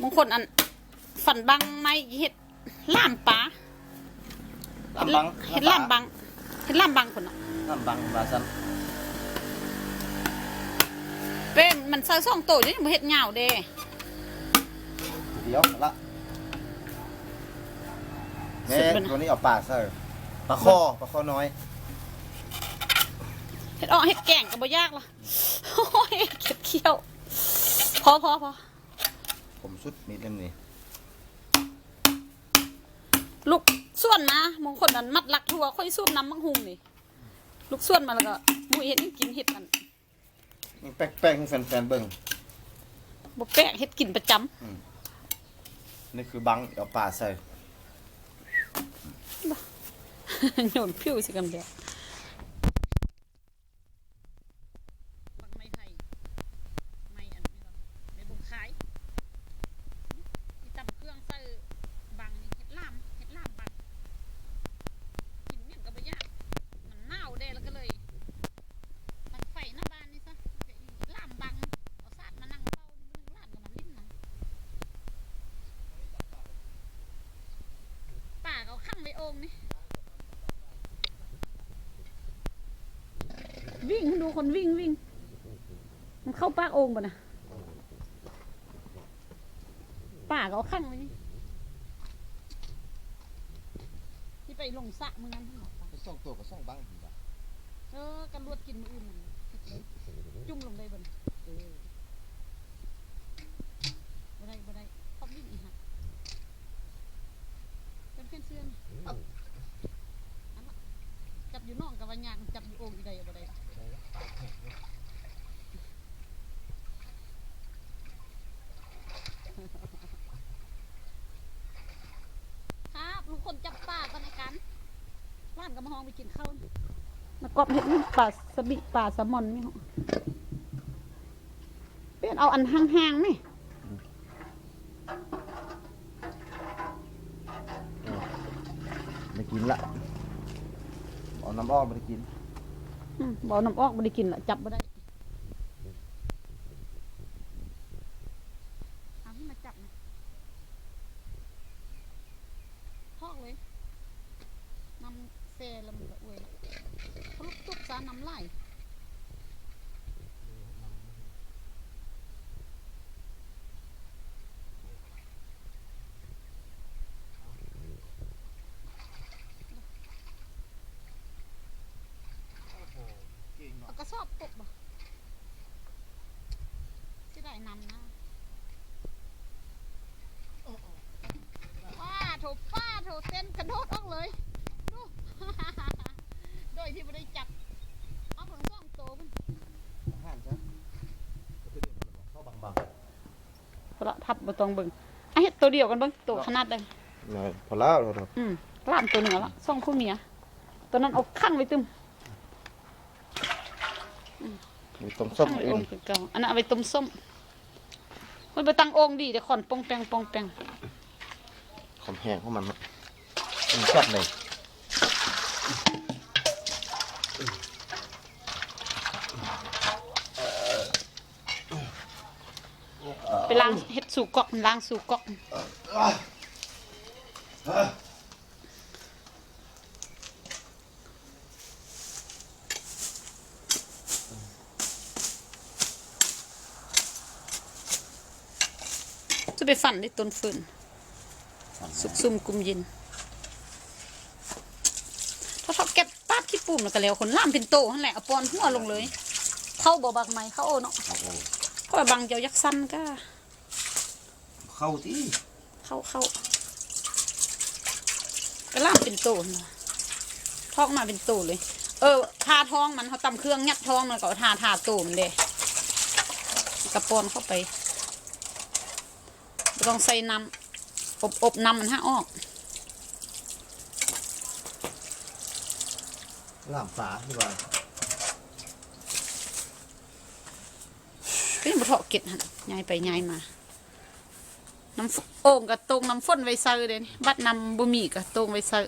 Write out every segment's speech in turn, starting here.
บางคนอันฝันบังไม่เห็ดล่ามปลาลำบังเห็ดล่ามบังเห็ดล่ามบังคนน่ะลำบังบาซันเป็นมันใส่ซองโตอยู่นี่บ่เห็ดเหงาเด้เดี๋ยวละแม่ตัวนี้เอาปลาใส่ปลาคอปลาคอน้อยเห็ดออกเห็ดแกงก็บ่ยากล่ะโอ้ยเก็บเขี้ยวพอพอพอ ผมสุดนิดนึงนี่ลูกส่วนนะบางคนอันมัดลักทัวค่อยสูบน้ำมังหุงนี่ลูกส่วนมาแล้วก็มุ้ยเห็ดนี่กินเห็ดอันนี่แป๊กๆให้แฟนๆเบิ่งบ่แปลกเห็ดกินประจำนี่คือบังเอาปลาใส่โยนผิวสิกันเดียวบักไม้ไผ่ไม้อันนี้เหรอไม้บุงขายที่ตำเครื่องใส่บังนี่เห็ดลามเห็ดลามบังกินเมี่ยงกับบะยากมันเน่าเด้แล้วก็เลยมันไฟหน้าบ้านนี่ซะลามบังเอาสาดมานั่งเฝ้ามันลามกับมันลิ้นนะป่าก็เอาข้า งไว้โอ่งนี่วิ่งให้ดูคนวิ่งวิ่ง มันเข้าปากโอ่งป่ะนะป่าก็เอาข้างไว้นี่ที่ไปลงสระมึงนั้นทั้งหมดปะไปส่งตัวก็ส่งบังดีกว่าเออกันรวดกินมืออื่นมันจุ่มลงได้บ่นเออบ่ได้บ่ได้ชอบวิ่งอีกฮะเป็ นเพื่อนเสื้อนอันละจับอยู่นอกกับวันยากจับอยู่โอ่งอีใดบ่ได้ครับลุงคนจับปลาตอนในกันร้านกับมาห้องไปกินข้าวนี่มากอบเห็ดนี่ปลาสบิปลาแซลมอนนี่เหรอเป็นเอาอันห่างๆไหม ไม่กินละเอาน้ำอ้อมมากินอืมบอกน้ำออกไม่ได้กินละจับไม่ได้เอาที่มาจับนะทอกเลยน้ำเซแล้วมันก็อวยแล้วเขาลุกตุกซาน้ำไหลเอากระสอบปกบ่ที่ได้ นำนะป้าโถป้าโถเต้นกระโดดออกเลยดูโดยที่ไม่ได้จับเอาผลซ่องโตมันห่านซะเข้าบังบังพละทับมาตองเบิ่งอะเฮ็ดตัวเดียวกันเบิ่งตัวขนาดใดเลยพอแล้วเราอืมลามตัวหนึ่งแล้วละซ่องผู้เมียตัวนั้นเอาข้างไว้ตึมมีต้มส้มข้างไว้เอองงคือเก่าอันนั้นเอาไปต้มส้ม มันไปตั้งโองดีเดี๋ยวขอนปองแปงปองแปงความแห้งของมันเนอะมันแซ่บเลยไปล้างเฮ็ดสู่กอกล้างสู่กอก จะไปฝันในต้นฟืนสุกซุ่มกุมเย็นถ้าเขาเก็บปาดขี้ปุ่มแล้วก็แล้วคนล่ามเป็นโตนั่นแหละเอาปอนหัวลงเลยเข้าบ่บางไม้เข้าโอเนาะเพราะว่าบางเจ้ายักษ์สั้นก็เข้าที่เข้าเข้าก็ล่ามเป็นโตนะทอกมาเป็นโตเลย เออทาท้องมันเขาตำเครื่องยัดท้องมันก็เอาทาทาโตมันเด้กระปอนเข้าไปบ่ ต้องใส่น้ำอบอบน้ำมันห้าออกล่ามฝาดีกว่าก็ยังบ่เทาะเก็ดหันย้ายไปย้ายมา น้ำฝโอ่งกับตรงน้ำฝนไว้ซื้อเด้นี่บัดน้ำบ่มีกับตรงไว้ซื้อ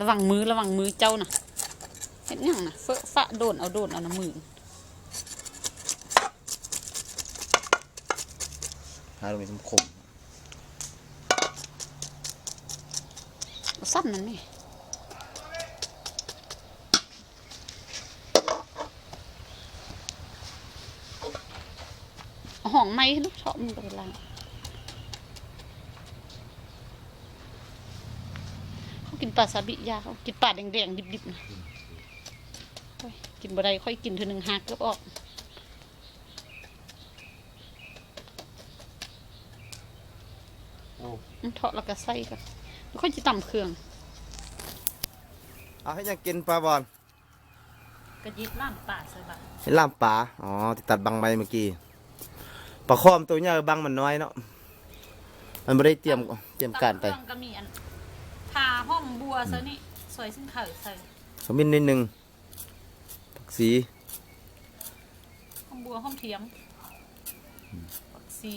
ระวังมือระวังมือเจ้าน่ะเห็น ยังนะเฟอะฟะโดนเอาโดนเอาน้ำมือหาตรงนี้สมคมเอาซ้ำนั่นนี่เอาห้องไม้ลูกชอบมันก็เป็นไรเขากินปลาซาบิยาเขากินปลาแดงๆดิบๆนะโอ้ย กินบ่ได้ค่อยกินเทีนึงหักเกือบออกโอ้มันเทาะแล้วก็ใส่กันแล้วค่อยจะตำเครื่อง เอาให้ยังกินปลาบอลกระยิบล่ามป่าใส่บะเห็นล่ามปลาอ๋อที่ตัดบังใบเมื่อกี้ปลาค้อมตัวใหญ่บังมันน้อยเนาะมันไม่ได้เตรียมเตรียมการไปตำเครื่องก็มีอันพาห้องบัวซะนี่สวยซึ่งเข่าใส่ขมิ้นนิดนึงผัก สีห้องบัวห้องเทียมปักสี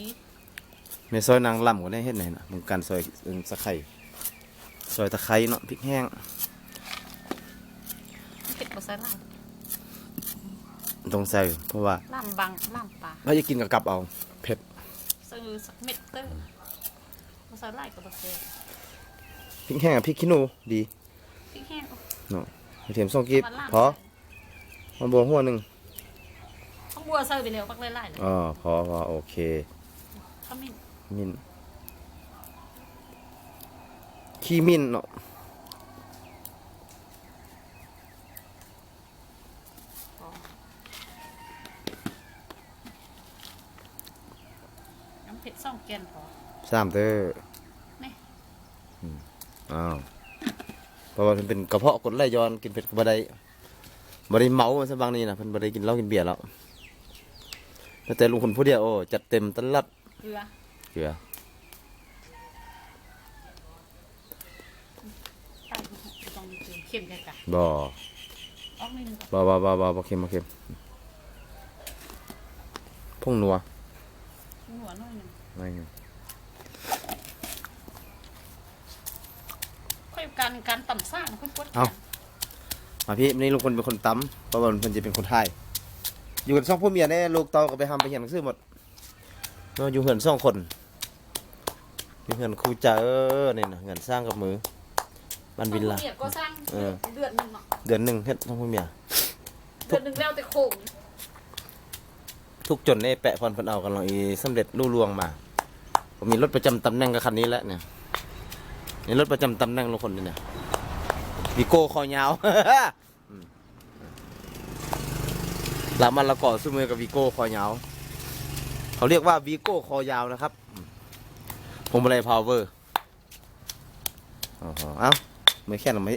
ในซอยนางลำก็ได้เห็นไหนนะมึงการซอยเอิ้นสะไข่ซอยตะไคร้เนาะพริกแห้งเผ็ดบะใส่ล่ามต้องใส่เพราะว่าล่ามบังล่ามปลาถ้าจะกินกับกับเอาเผ็ดซื้อสักเม็ดเตอร์บะใส่ไล่กับบะเซ่พริกแห้งกับพริกขี้หนูดีพริกแห้งเนาะให้เทียมส่งกีบมาล่ามพอ มาบวงหัวหนึ่งห้องบัวใส่ไปเร็วปักไล่ไล่เลยอ๋อพอพอโอเคขมิ้นมินขี้มินเนาะพอน้ำเผ็ดซ่องแกนพอสามเด้อนี่อืมอ้าวเพราะว่ามันเป็นกระเพาะกดไหลย้อนกินเผ็ดก็บ่ได้ บ่ได้เมาซะบางนี่นะเพิ่นบ่ได้กินเหล้ากินเบียร์แล้วแล้วแต่ลุงคนผู้เดียวโอ้จัดเต็มตลอดเกลือเกลือใส่ต้องมีเกลือเค็มกันกันบ่ออกนิดนึงก่อนบ่บ่บ่บ่บ่เค็มบ่เค็มพงนัวหัวหน่อยหนึงไม่เงี้ยค่อยการการต่ำสร้างค่อยปวดมา พี่นี่ลุงคนเป็นคนตำเพราะว่าเพิ่นจะเป็นคนไทยอยู่กันสองพ่อเมียเนี่ยลูกเต้าก็ไปทำไปเรียนหนังสือหมดเนาะอยู่เหือนสองคนอยู่เหือนครูจ่าเออนี่นะเงินสร้างกับมือบันวิลล่าเมียก็สร้างเออ เดือนหนึ่งเนาะเดือนหนึ่งเฮ็ดสองพ่อเมีย เดือนหนึ่งแล้วแต่โค้งทุกจนในแปะพรเพิ่นเอากันลองอีสำเร็จลู่ลวงมา ผมมีรถประจำตำแหน่งกับคันนี้แล้วเนี่ยนี่รถประจำตำแหน่งลุงคนนี่เนี่ย วีโก้คอยาว ลามันละก่อสู้มือกับวีโก้คอยาว เขาเรียกว่าวีโก้คอยาวนะครับอืมผมอะไรพาวเวอร์เอ้าไม่แค่นั้นไหม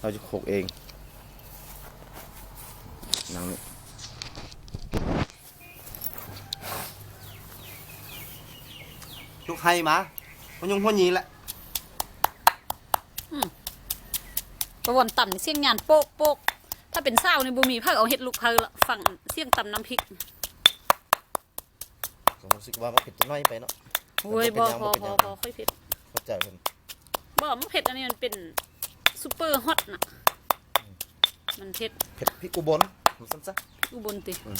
เราจะโขกเองนั่งนี่ลูกไห้มาคนยงคนยีแหละ ประวันต่ำนี่เสียงงานโป๊กโป๊กถ้าเป็นเศร้าในบุมีเพิ่งเอาเห็ดลูกเพลละฝั่งเสียงต่ำน้ำพริกผมรู้สึกว่ามันเผ็ดตัวน้อยไปเนาะโอ้ยเป็บนอยังพอเป็นพยัองพอค่อยเผ็ดเข้าใจเพิ่นบอมันเผ็ดอันนี้มันเป็นซูเปอร์ฮอตน่ะมันเผ็ดเผ็ดพริกอุบลผมซ้ำซะอุบลติอืม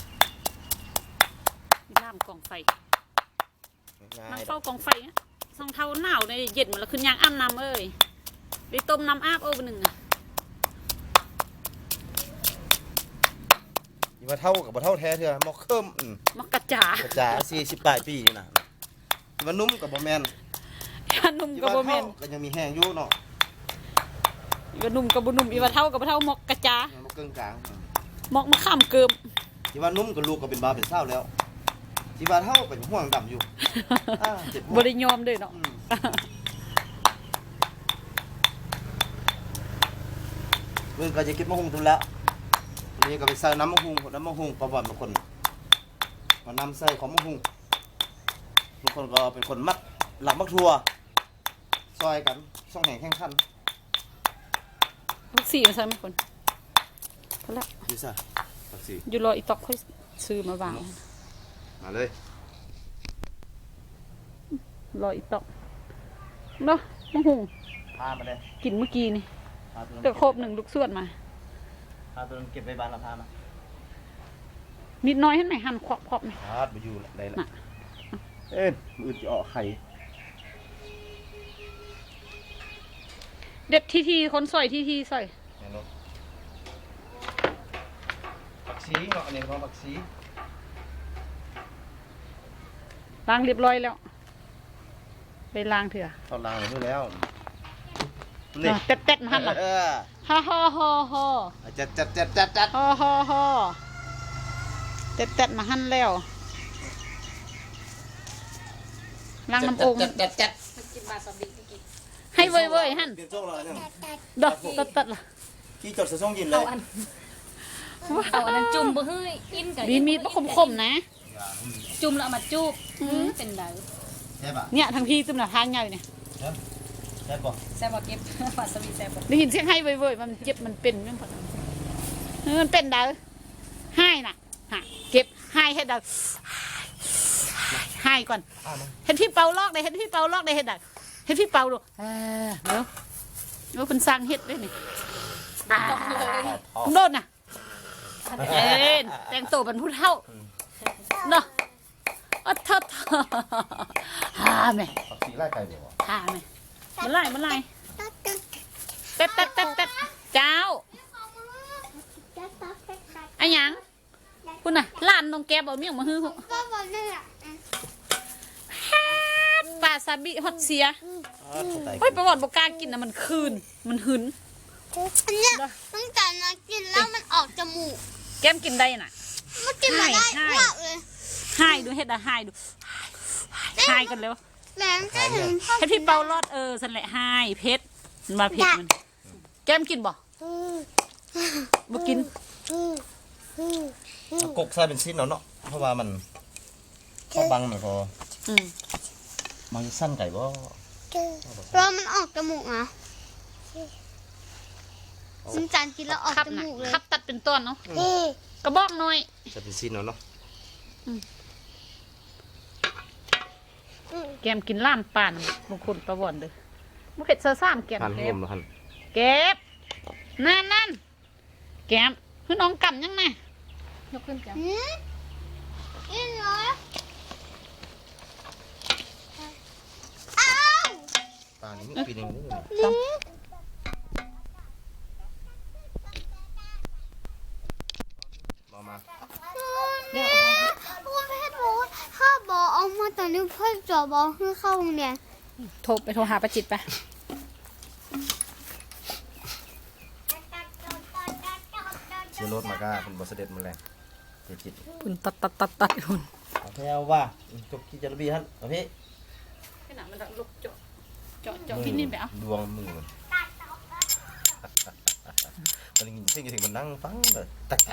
มีล่ามกองไฟง่านั่งยเฝ้ากองไฟนะสองเท้าหนาวในเย็นหมดแล้วขึ้นยางอ้ำน้ำเอ้ยไปต้มน้ำอาบโอ้ไปหนึ่งอะ อีว่าเท่ากับบ่เท่าแท้เถอะหมอกเคิมอืมมักกระจากระจาสี่สิบปลายปีนี่นะอีว่านุ่มกับบ่แมนยานุ่มอีกับว่าบ่แมเท่านก็ยังมีแห้งอยู่เนาะอีว่านุ่มกับบ่นุ่มอีว่าเท่ากับบ่เท่าหมอกกระจามันบ่เกิงกลางหมอกมะขามเกิมอีว่านุ่มกับลูกก็เป็นบาวเป็นเศร้าแล้วอีว่าเท่าก็ยังห่วงดำอยู่อ่าเจ็บหัวบ่ได้ยอมเด้อเนาะอืมเมื่อก็จะกินมะฮุงทุนแล้ววั นนี้ก็ไปใส่น้ำมะฮุงน้ำมะฮุงประวัติบางคนมานำใส่ของมะฮุงบางคนก็เป็นคนมักหลักมักทัวซอยกันช่องแห่งแข่งขันลูกสี่มาใช่ไหมคนพอละดีซ่ะตักสีอยู่รออีตอกค่อยซื้อมาวางมาเลยรออีตอกเนาะมะฮุงพามาเลยกินเมื่อกี้นี่พาตัวเดี๋ยวครบหนึ่งลูกส่วนมา พาตัวนั้นเก็บไว้บ้านเราพามานิดน้อยให้ไหมหั่นขอบขอบไหมพาดไปอยู่ได้ละเอ้ยมือจะออกไข่เด็ดทีทีคนสอยทีทีสอยแน่นอนปักซีเนาะอันนี้ของปักซีล้างเรียบร้อยแล้ว ไปล้างเถอะเขาล้างไปแล้วเนาะเต็ดเต็ดๆมาหั่นล่ะเออฮ่าฮ่าฮ่าฮ่าจัดจัดจัดจัดจัดฮ่าฮ่าฮ่าเต็ดเต็ดๆมาหั่นแล้วล้างน้ำองจัดจัดจัดกินบาสบิกินให้เว้ยเว้ยหั่นเปลี่ยนโจ้เลยเนี่ยดอกตัดตัดล่ะที่จดสะส่งยินเลยเอาอันเอาอันนั้นจุ่มบ่เฮ้ยอินกับมีมีดบ่คมๆนะ จุ่มแล้วเอามาจูบอืมเป็นไดใช่ปะเนี่ยทางพี่จุ่มน่ะทางใหญ่เนี่ย ใช่ปะแซ่บบ่เก็บวาซาบิแซ่บบ่ได้ยินเสียงให้เว้ยเว้ยมันเจ็บมันเป็นยังพอเออมันเป็นเด้อให้น่ะฮะเก็บให้ให้เด้อให้ก่อน อ้าวมั้งเห็นพี่เปาลอกได้เห็นพี่เปาลอกได้เห็นได้เห็นพี่เปาดูเออเดี๋ยวเดี๋ยวคุณสร้างเห็ดได้นี่อ่าท้อคุณโดนน่ะเอ็นแต่งตัวเป็นผู้เฒ่าเนาะอ๋อเถิดฮ่าแม่ปักซีไล่ไก่เดี๋ยวฮ่าแม่ มันไล่มันไล่เต็ดเต็ดเต็ดเต็ดเจ้าไอ้ยังคุณน่ะหลานน้องแกบเอาเมี่ยงมาฮื้อปลาซาบิฮอตเสียเฮ้ยประวัติบอกกากินนะมันคืน มันหึนอันเนี้ยตั้งแต่นะกินแล้วมันออกจมูก แก้มกินได้น่ะมันกินมาได้ใช่มากเลยหายดูเฮ็ดอะหายดูหายกันแล้ว แหลมจะถึงพ่อให้พี่เปารอดเออสันแหละหายเพชรมันมาเพชรมันแก้มกินบ่บ่กินกกใส่เป็นชิ้นเนาะเนาะเพราะว่ามันเข้าบังหน่อยพออืมมันสั้นไก่บ่เพราะมันออกจมูกอะซึ่งจานกินแล้วออกคับจน่ะมูกเลยคับตัดเป็นต้นเนาะกระบอกหน่อยจะเป็นชิ้นเนาะเนาะ แก้มกินล่ามป่านบางคนประวัติเด้อบ่เผ็ดเซอร์ซ่ามแก้มทานเก็ห่บมเนาะฮันเก็บนั่นนั่นแก้มคือน้องกำยังไงยกขึ้นจ้ะหืมกินน้อยอ้าวปลานี้มีปีนึงนี่ลิ้นมามา เดี๋ยวพูดเพชรพูดข้าบอกเอามาตอนนี้เพื่อนจอ บอกให้เข้าโรงเรียนโทรไปโทรหาประจิตไปเชื้อโรคมาก้าเป็นบอสเด็ดมาแรงเจ็ดจิตคุณตัดตัดตัดตัดคุณเอาแพวว่าจบที่จระบีฮันเอาพี่ขนาดมันลุกเจาะเจาะเจาะพี่นี่ไปเอาดวงมือมันมันยินเสียงถึงมันนั่งฟังเลยแตกแต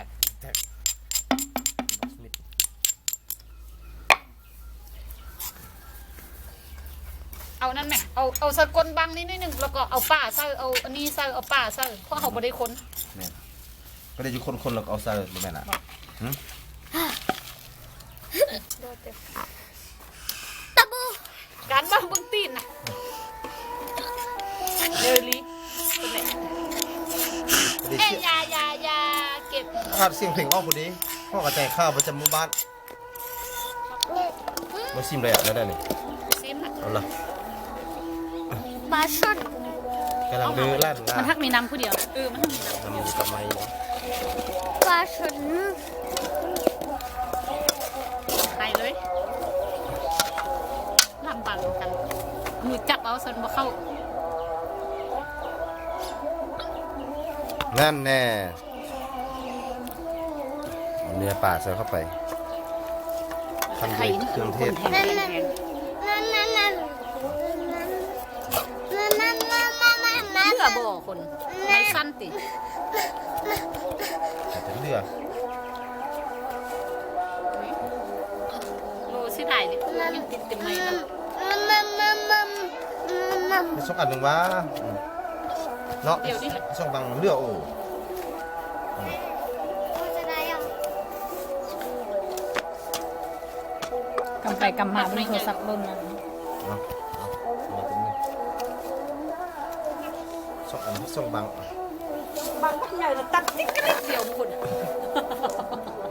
ก เอานั่นแหม่เอาเอาสกลบังนิดนิดหนึ่งแล้วก็เอาป่าใส่เอาอันนี้ใส่เอาป่าใส่เพราะเขาไม่ได้คนเนี่ยก็ได้อยู่คนคนๆแล้วก็เอาใส่เลยแม่น่ะตะบูการบ้างเบื้องตีนน่ะเดยวลีเป็นไรได้เอ้ยเสียอยาอยาอยาเก็บขาดเสียงเพลงออกพอดีพ่อกระจายข้าวประจำหมู่บ้านมาซิมเลยอะได้ได้เลยซิมน่ะเอาละ ปลาช่อนกำลังเดือดแล่นมันทักมีน้ำผู้เดียวเออมันทักมีน้ทำอยู่กับไม้เนาะปลาช่อนำหายเลยลำบังกันมือจับเอาสันบ่เข้านั่นแน่เอาเนื้อป่าใส่เข้าไปทำด้วยเครื่องเทศ ไม่สั้นติแต่เป็นเรือโลสิได้ดิยังติดเต็มไม่แล้วนั่นนั่นนั่นนั่นไม่ส่งอันหนึ่งวะอืมเนาะไม่ส่งบางเรือโอ้จะได้ยังกำไปกำมาบนโทรศัพท์เบิ่งนั่น ส่งบังบางทีใหญ่เราตัดติ๊ก็ได้เสียวหมด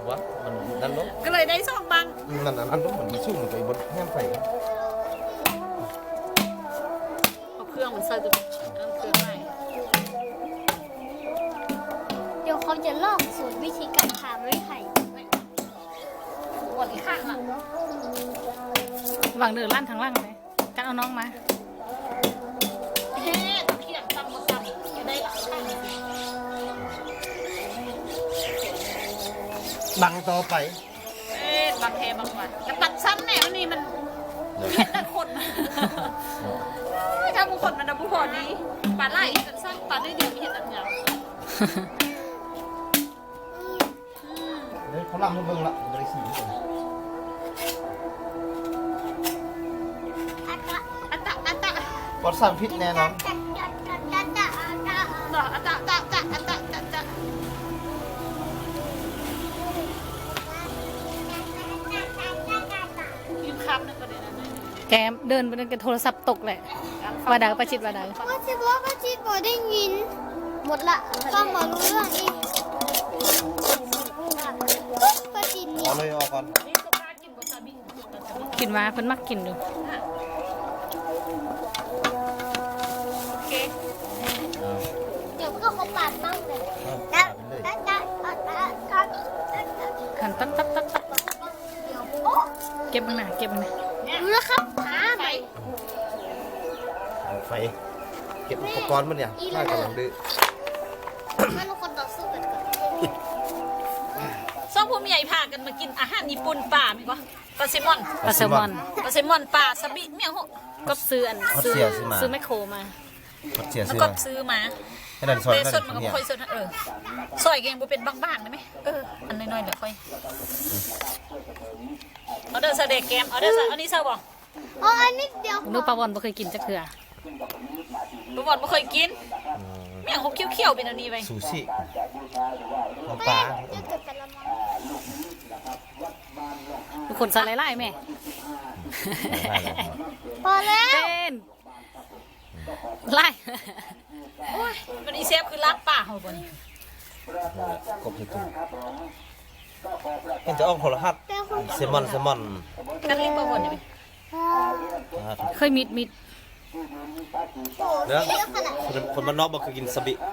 วะมันนั่นลบก็เลยได้สองบางนั่นนั่นนั่นลบมันสู้มันไปบนแห้งไฟเอาเครื่องมันใส่ตัวเอาเครื่องใหม่เดี๋ยวเขาจะลอกสูตรวิธีการทำด้วไข่หมดข้างละหวังเดินลั่นทางล่างเลยกันเอาน้องมา บังต่อไป เอ๊ะบางเทบางวันแต่ปัดซ้ำแน่วันนี้มันเห็นแต่คนมันถ้าบางคนมันดับบุพอดีปาดไล่อีกกันซ้ำปาดได้เดียวมีเห็นอันเดียวเดี๋ยวเขาล่ำให้เบิ่งละบริสีอัตตะอัตตะอัตตะ ปลอดสารพิษแน่นอนจัด ตะเนาะอัตตะอัตตะอัตตะอัตตะอัตตะยืมคำหนึงประเด็นนั้นเลยแกมเดินไปนั่นแกโทรศัพท์ตกแหละว่าดาวประชิดว่าดาวว่าสิบอกว่าจีบอได้ยิน หมดละฟังบอรู้เรื่องอีกประจินเนี่เอายเลยออกก่อนนี่สปากินบะซาบิกินว่าเพิ่นมักกินอ ตัดตัดตัดตัดเดี๋ยวโอ้เก็บมันหนาเก็บมันหนารู้แล้วครับหาไปเอาไฟ เก็บอุปกรณ์มันเนี่ยน่ากำลังดื้อมันคนต่อสู้กันก่อนสองผู้ใหญ่พากันมากินอาหารญี่ปุ่นป่าไหมวะปลาแซลมอนปลาแซลมอนปลาแซลมอนป่าสบิเมี่ยงหกก็ซื้ออันซื้อซื้อแมคโครมา เขาเสียแล้วซื้อก็มาซื้อมาให้นั่นซอยแต่นั่นสดมันก็เนี่ยบ่ค่อยสดนะเออซอยเองบ่เป็นบางๆได้ไหมเอออันน้อยๆเดี๋ยวค่อยเอาเด้อซะเด็กแกมเอาเด้อซะอันนี้ซะบ่อ๋ออันนี้เดียวนูปลาวอนบ่เคยกินจักเถื่อบ่บ่บ่เคยกินเมี่ยงหกเขียวๆเป็นอันนี้ไปซูชิน้ำปลาจะเกิดเป็นละมังทุกคนใส่ไล่ๆแม่ได้แล้วพอแล้วเต้น ไล่โอ้ยมันอีเซฟคือลาบป่าเฮาบ่นี่กบให้ตุ้มเห็นจะออกโทรทัศน์แต่คนเซมอนเซมอนกันลิงบ่บ่นี่ไปเคยมิดมิดเนื้อเยอะขนาดคนคนบ้านนอกบอกคือกินสบิอ้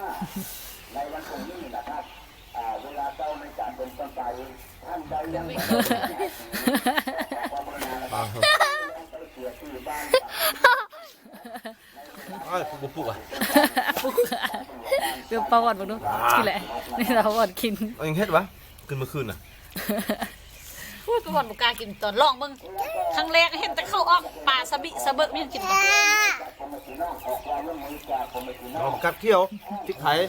า วปุ๊บปุ๊บอะเดี๋ยวปลาวอนบอกดูกินแหละนี่ปลาวอนกินเอายังเฮ็ดวะขึ้นเมื่อคืนน่ะพูดไปบ่บ่กล้ากินตอนลองเบิ่งครั้งแรกเห็นแต่เข้าออกป่าสบิสะเบิกมันยังกินบ่เอากัดเขี้ยวพริกไทย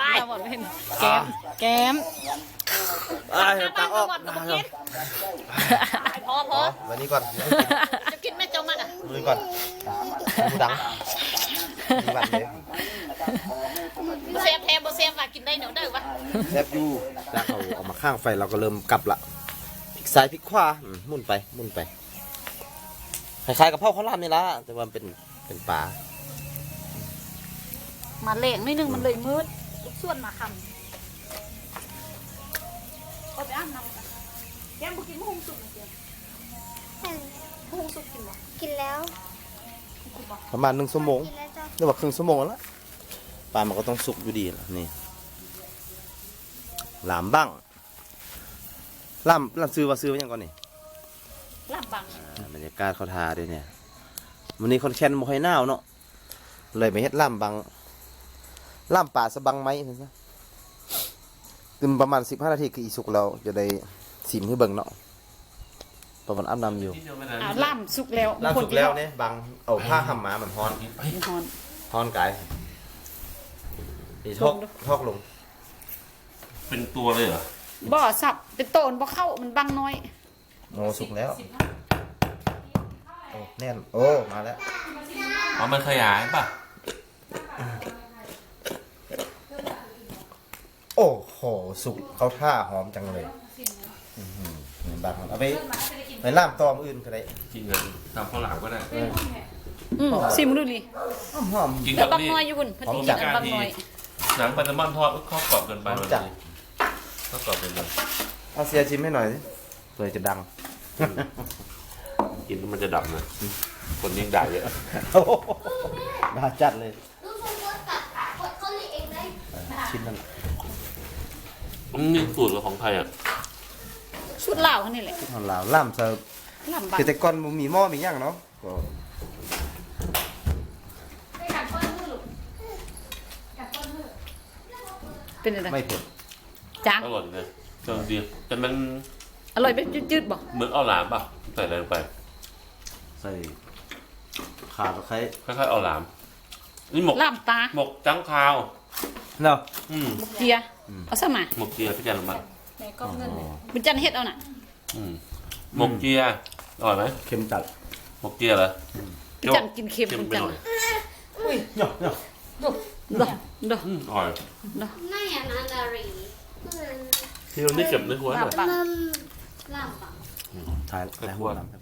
ปลาวอนเห็นแก้มแก้ม อาตาออกพอพอวันนี้ก่อนจะกินแม่เจ้ามันอะวันนี้ก่อนดูดังมีบัตรเลยบ่เซฟแทบ่เซฟว่ากินได้เหนาะเด้อวะแซบยูแล้วเขาเอามาข้างไฟเราก็เริ่มกลับละพลิกซ้ายพลิกขวามหมุนไปหมุนไปคล้ายๆกับเผาข้าวรามนี่ละแต่ว่ามันเป็นเป็นปลามาแรงนิดนึงมันเลยมืดลูกส่วนมาคำ เอาไปอาบน้ำกันแกมบ่กินมะฮุงสุกนะเจ้ามะฮุงสุกกินบ่กินแล้วประมาณหนึ่งชั่วโมงกินแล้วจ้ะเรียกว่าครึ่งชั่วโมงแล้วปลามันก็ต้องสุกอยู่ดีล่ะนี่หลามบ้างล่ามล่ามซื้อว่าซื้อไว้ยังก่อนนี่ลำบังอ่าบรรยากาศเขาทาด้วยเนี่ยวันนี้คนแคนบ่ค่อยหนาวเนาะเลยไปเฮ็ดล่ามบังล่ามป่าสะบังไหมเห็นซะ ตึมประมาณสิบห้านาทีคืออีสุกเราจะได้สิมให้เบิ่งเนาะประมาณอาบน้ำอยู่อ่าล่ามสุกแล้วล่ามสุกแล้วเนี่ยบังเอาผ้าห่มมามันฮ้อนฮอนฮ้อนกายนี่ทอกลงดูทอกลง เป็นตัวเลยเหรอบ่อสับเป็นโตนบ่เข้ามันบังน้อยโอ้สุกแล้วโอ้แน่นโอ้มาแล้วอ๋อมันขยายป่ะ โอ้โห สุกเขาท่าหอมจังเลยอื้อหือเห็นบังเอาไปไปล่ามตอมอื่นก็ได้กินกับทำข้าวหลามก็ได้ อืมซิมดูดิหอมกินแล้กัวบบังนี่ น้อยอยู่พุ่นเพิ่นหอมสิจักิดนบังน้อย หนังปลาแซลมอนทอดข้าวกรอบเกินไปจัดข้าวกรอบเกินไปเอาเสียชิมให้หน่อยสิเผื่อจะดัง กินแล้วมันจะดับนะคนยิ่งด่าเยอะน่าจัดเลย ลูกชมพู่กับกดเขาเรียกเองได้ ชิ้นนั้นอืม นี่สูตรของใครอะชุดเหล้าเขานี่แหละทอนลาวล่ามเสิร์ฟลำบากคือแต่ก่อนบ่มีหม้อมีหยังเนาะก็เป็นอะไรไม่เผ็ดจางอร่อยนะเครื่องดีแต่มันอร่อยแบบจืดๆบ่เหมือนเอาหลามป่ะใส่อะไรลงไปใส่ข่าตะไคร้คล้ายๆเอาหลามนี่หมกลำตาหมกจังคาวเนาะอืม เจีย เอาซะมาหมกเจียพี่จันทร์ลงมาเป็นจันเฮ็ดเอาน่ะอืมหมกเจียอร่อยไหมเค็มจัดหมกเจียเหรอเป็นจันกินเค็มเค็มเป็นไปจันหน่อยเนาะเนาะดอกดอกอืมอร่อยไม่อันนั้นอะไรที่เราได้เก็บในหัวหน่อยลำบาก ลำบาก ถ่ายถ่ายหัวลำครับ